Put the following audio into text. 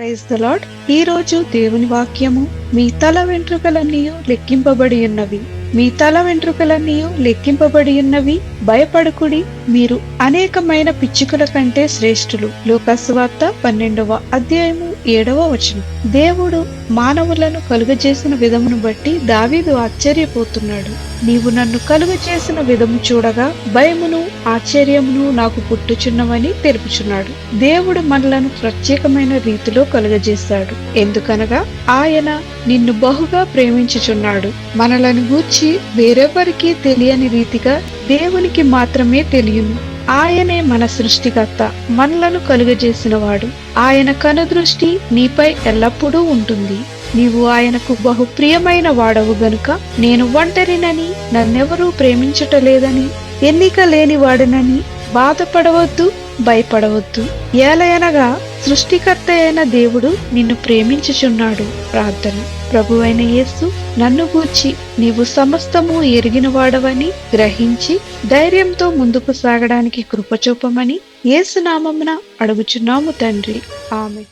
Praise the lord ఈ రోజు దేవుని వాక్యము. మీ తల వెంట్రుకలన్నీ లెక్కింపబడి ఉన్నవి. మీ తల వెంట్రుకలన్నీ లెక్కింపబడి ఉన్నవి. భయపడకుడి మీరు అనేకమైన పిచ్చుకల కంటే శ్రేష్ఠులు. లోకస్వార్త పన్నెండవ అధ్యాయము ఏడవ వచనం. దేవుడు మానవులను కలుగజేసిన విధమును బట్టి దావీదు ఆశ్చర్యపోతున్నాడు. నీవు నన్ను కలుగజేసిన విధము చూడగా భయమును ఆశ్చర్యమును నాకు పుట్టుచున్నవని తెలుపుచున్నాడు. దేవుడు మనలను ప్రత్యేకమైన రీతిలో కలుగజేశాడు. ఎందుకనగా ఆయన నిన్ను బహుగా ప్రేమించుచున్నాడు. మనలను గూర్చి వేరెవరికి తెలియని రీతిగా దేవునికి మాత్రమే తెలియను. ఆయనే మన సృష్టికర్త మనలను కలుగజేసినవాడు. ఆయన కనుదృష్టి నీపై ఎల్లప్పుడూ ఉంటుంది. నీవు ఆయనకు బహు ప్రియమైన వాడవు గనుక నేను ఒంటరినని నన్నెవరూ ప్రేమించటలేదని ఎన్నిక లేని వాడినని బాధపడవద్దు భయపడవద్దు. ఏలయనగా సృష్టికర్త అయిన దేవుడు నిన్ను ప్రేమించుచున్నాడు. ప్రార్థన. ప్రభువైన యేసు నన్ను గూర్చి నీవు సమస్తము ఎరిగిన వాడవని గ్రహించి ధైర్యంతో ముందుకు సాగడానికి కృపచూపమని యేసునామమున అడుగుచున్నాము తండ్రి. ఆమె